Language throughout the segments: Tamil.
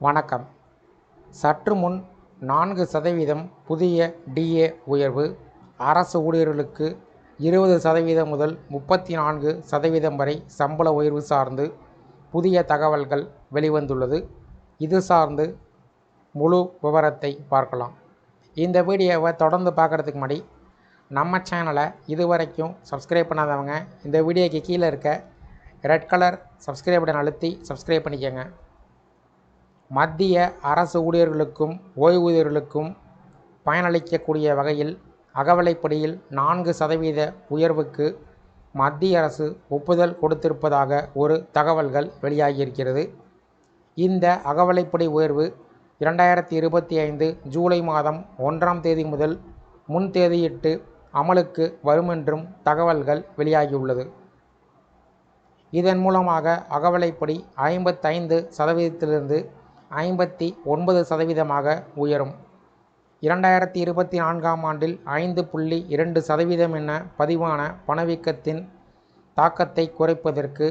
வணக்கம். சற்று முன் நான்கு சதவீதம் புதிய டிஏ உயர்வு அரசு ஊழியர்களுக்கு இருபது சதவீதம் முதல் முப்பத்தி நான்கு சதவீதம் வரை சம்பள உயர்வு சார்ந்து புதிய தகவல்கள் வெளிவந்துள்ளது. இது சார்ந்து முழு விவரத்தை பார்க்கலாம். இந்த வீடியோவை தொடர்ந்து பார்க்குறதுக்கு முன்னாடி நம்ம சேனலை இது வரைக்கும் சப்ஸ்கிரைப் பண்ணாதவங்க இந்த வீடியோக்கு கீழே இருக்க ரெட் கலர் சப்ஸ்கிரைப் பட்டன் அழுத்தி சப்ஸ்கிரைப் பண்ணிக்கோங்க. மத்திய அரசு ஊழியர்களுக்கும் ஓய்வூதியர்களுக்கும் பயனளிக்கக்கூடிய வகையில் அகவலைப்படியில் நான்கு சதவீத உயர்வுக்கு மத்திய அரசு ஒப்புதல் கொடுத்திருப்பதாக ஒரு தகவல்கள் வெளியாகியிருக்கிறது. இந்த அகவலைப்படி உயர்வு இரண்டாயிரத்தி இருபத்தி ஐந்து ஜூலை மாதம் ஒன்றாம் தேதி முதல் முன் தேதியிட்டு அமலுக்கு வருமென்றும் தகவல்கள் வெளியாகியுள்ளது. இதன் மூலமாக அகவலைப்படி ஐம்பத்தைந்து சதவீதத்திலிருந்து ஐம்பத்தி ஒன்பது சதவீதமாக உயரும். இரண்டாயிரத்தி இருபத்தி நான்காம் ஆண்டில் ஐந்து புள்ளி இரண்டு சதவீதம் என பதிவான பணவீக்கத்தின் தாக்கத்தை குறைப்பதற்கு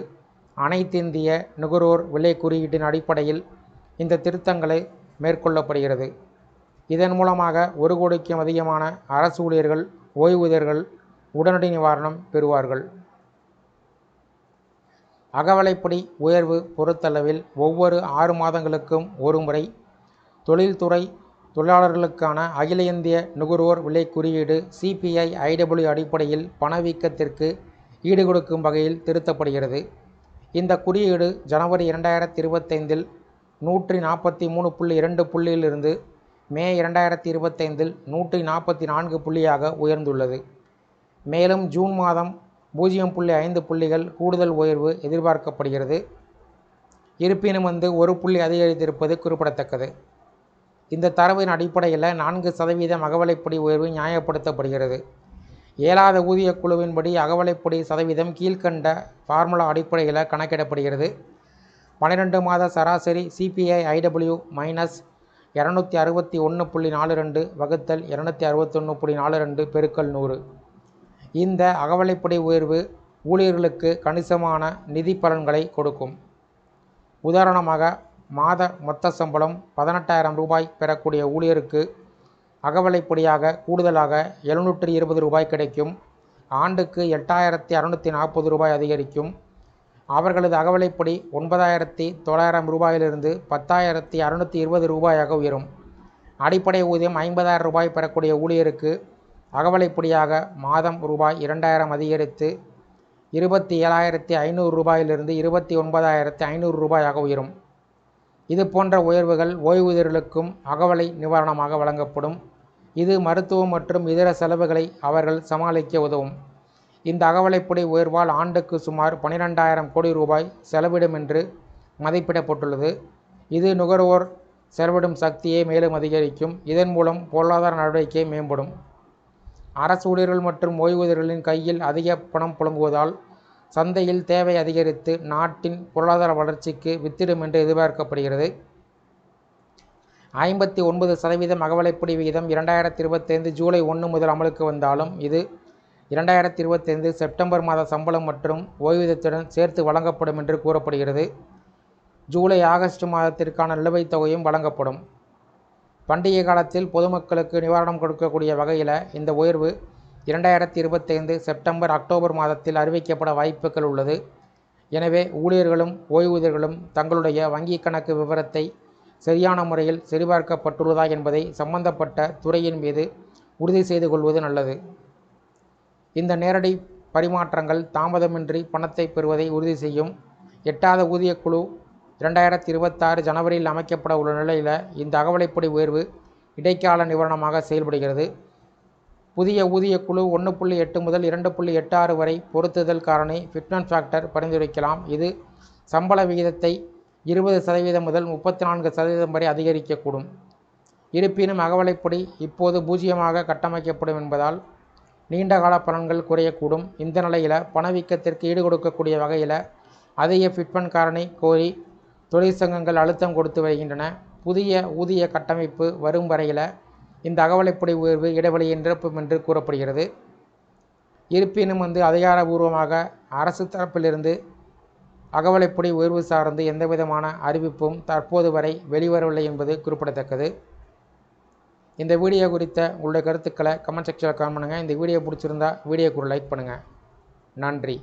அனைத்திந்திய நுகர்வோர் விலை குறியீட்டின் அடிப்படையில் இந்த திருத்தங்களை மேற்கொள்ளப்படுகிறது. இதன் மூலமாக ஒரு கோடிக்கும் அதிகமான அரசு ஊழியர்கள் ஓய்வூதியர்கள் உடனடி நிவாரணம் பெறுவார்கள். அகவலைப்படி உயர்வு பொறுத்தளவில் ஒவ்வொரு ஆறு மாதங்களுக்கும் ஒரு முறை தொழில்துறை தொழிலாளர்களுக்கான அகில இந்திய நுகர்வோர் விலை குறியீடு சிபிஐ ஐடபிள்யூ அடிப்படையில் பணவீக்கத்திற்கு ஈடுகொடுக்கும் வகையில் திருத்தப்படுகிறது. இந்த குறியீடு ஜனவரி இரண்டாயிரத்தி இருபத்தைந்தில் நூற்றி நாற்பத்தி மூணு புள்ளி இரண்டு புள்ளியிலிருந்து மே இரண்டாயிரத்தி இருபத்தைந்தில் நூற்றி நாற்பத்தி நான்கு புள்ளியாக உயர்ந்துள்ளது. மேலும் ஜூன் மாதம் பூஜ்ஜியம் புள்ளி ஐந்து புள்ளிகள் கூடுதல் உயர்வு எதிர்பார்க்கப்படுகிறது. இருப்பினும் வந்து ஒரு புள்ளி அதிகரித்திருப்பது குறிப்பிடத்தக்கது. இந்த தரவின் அடிப்படையில் நான்கு சதவீதம் அகவலைப்படி உயர்வு நியாயப்படுத்தப்படுகிறது. ஏழாத ஊதியக் குழுவின்படி அகவலைப்படி சதவீதம் கீழ்கண்ட ஃபார்முலா அடிப்படையில் கணக்கிடப்படுகிறது. பன்னிரெண்டு மாத சராசரி சிபிஐ ஐடபிள்யூ மைனஸ் இரநூத்தி அறுபத்தி ஒன்று புள்ளி நாலு ரெண்டு வகுத்தல் இரநூத்தி அறுபத்தொன்று புள்ளி நாலு ரெண்டு பெருக்கல் நூறு. இந்த அகவலைப்படி உயர்வு ஊழியர்களுக்கு கணிசமான நிதி பலன்களை கொடுக்கும். உதாரணமாக மாத மொத்த சம்பளம் பதினெட்டாயிரம் ரூபாய் பெறக்கூடிய ஊழியருக்கு அகவலைப்படியாக கூடுதலாக எழுநூற்றி இருபது ரூபாய் கிடைக்கும். ஆண்டுக்கு எட்டாயிரத்தி அறநூற்றி நாற்பது ரூபாய் அதிகரிக்கும். அவர்களது அகவலைப்படி ஒன்பதாயிரத்தி தொள்ளாயிரம் ரூபாயிலிருந்து பத்தாயிரத்தி அறநூற்றி இருபது ரூபாயாக உயரும். அடிப்படை ஊதியம் ஐம்பதாயிரம் ரூபாய் பெறக்கூடிய ஊழியருக்கு அகவலைப்படியாக மாதம் ரூபாய் இரண்டாயிரம் அதிகரித்து இருபத்தி ஏழாயிரத்தி ஐநூறு ரூபாயிலிருந்து இருபத்தி ஒன்பதாயிரத்தி ஐநூறு ரூபாயாக உயரும். இது போன்ற உயர்வுகள் ஓய்வூதியர்களுக்கும் அகவலை நிவாரணமாக வழங்கப்படும். இது மருத்துவம் மற்றும் இதர செலவுகளை அவர்கள் சமாளிக்க உதவும். இந்த அகவலைப்படி உயர்வால் ஆண்டுக்கு சுமார் பனிரெண்டாயிரம் கோடி ரூபாய் செலவிடும் என்று மதிப்பிடப்பட்டுள்ளது. இது நுகர்வோர் செலவிடும் சக்தியை மேலும் அதிகரிக்கும். இதன் மூலம் பொருளாதார நடவடிக்கை மேம்படும். அரசு ஊழியர்கள் மற்றும் ஓய்வூதியர்களின் கையில் அதிக பணம் புழங்குவதால் சந்தையில் தேவை அதிகரித்து நாட்டின் பொருளாதார வளர்ச்சிக்கு வித்திடும் என்று எதிர்பார்க்கப்படுகிறது. ஐம்பத்தி ஒன்பது சதவீதம் அகவலைப்படி விகிதம் இரண்டாயிரத்தி இருபத்தைந்து ஜூலை ஒன்று முதல் அமலுக்கு வந்தாலும் இது இரண்டாயிரத்தி இருபத்தைந்து செப்டம்பர் மாத சம்பளம் மற்றும் ஓய்வூதியத்துடன் சேர்த்து வழங்கப்படும் என்று கூறப்படுகிறது. ஜூலை ஆகஸ்ட் மாதத்திற்கான நிலுவைத் தொகையும் வழங்கப்படும். பண்டிகை காலத்தில் பொதுமக்களுக்கு நிவாரணம் கொடுக்கக்கூடிய வகையில் இந்த உயர்வு இரண்டாயிரத்தி இருபத்தைந்து செப்டம்பர் அக்டோபர் மாதத்தில் அறிவிக்கப்பட வாய்ப்புகள் உள்ளது. எனவே ஊழியர்களும் ஓய்வூதியர்களும் தங்களுடைய வங்கிக் கணக்கு விவரத்தை சரியான முறையில் சரிபார்க்கப்பட்டுள்ளதா என்பதை சம்பந்தப்பட்ட துறையின் மீது உறுதி செய்து கொள்வது நல்லது. இந்த நேரடி பரிமாற்றங்கள் தாமதமின்றி பணத்தை பெறுவதை உறுதி செய்யும். எட்டாத ஊதியக்குழு இரண்டாயிரத்தி இருபத்தாறு ஜனவரியில் அமைக்கப்பட உள்ள நிலையில் இந்த அகவலைப்படி உயர்வு இடைக்கால நிவாரணமாக செயல்படுகிறது. புதிய ஊதியக்குழு ஒன்று புள்ளி எட்டு முதல் இரண்டு புள்ளி எட்டு ஆறு வரை பொருத்துதல் காரணி ஃபிட்னஸ் ஃபேக்டர் பரிந்துரைக்கலாம். இது சம்பள விகிதத்தை இருபது சதவீதம் முதல் முப்பத்தி நான்கு சதவீதம் வரை அதிகரிக்கக்கூடும். இருப்பினும் அகவலைப்படி இப்போது பூஜ்ஜியமாக கட்டமைக்கப்படும் என்பதால் நீண்டகால பலன்கள் குறையக்கூடும். இந்த நிலையில் பணவீக்கத்திற்கு ஈடுகொடுக்கக்கூடிய வகையில் அதிக ஃபிட்மெண்ட் காரணி கோரி தொழிற்சங்கங்கள் அழுத்தம் கொடுத்து வருகின்றன. புதிய ஊதிய கட்டமைப்பு வரும் வரையில் இந்த அகவலைப்படி உயர்வு இடைவெளியை நிரப்பும் என்று கூறப்படுகிறது. இருப்பினும் வந்து அதிகாரபூர்வமாக அரசு தரப்பிலிருந்து அகவலைப்படி உயர்வு சார்ந்து எந்தவிதமான அறிவிப்பும் தற்போது வரை வெளிவரவில்லை என்பது குறிப்பிடத்தக்கது. இந்த வீடியோ குறித்த உங்களுடைய கருத்துக்களை கமெண்ட் செக்ஷனில் கமெண்ட் பண்ணுங்கள் இந்த வீடியோ பிடிச்சிருந்தா வீடியோக்கு ஒரு லைக் பண்ணுங்கள் நன்றி.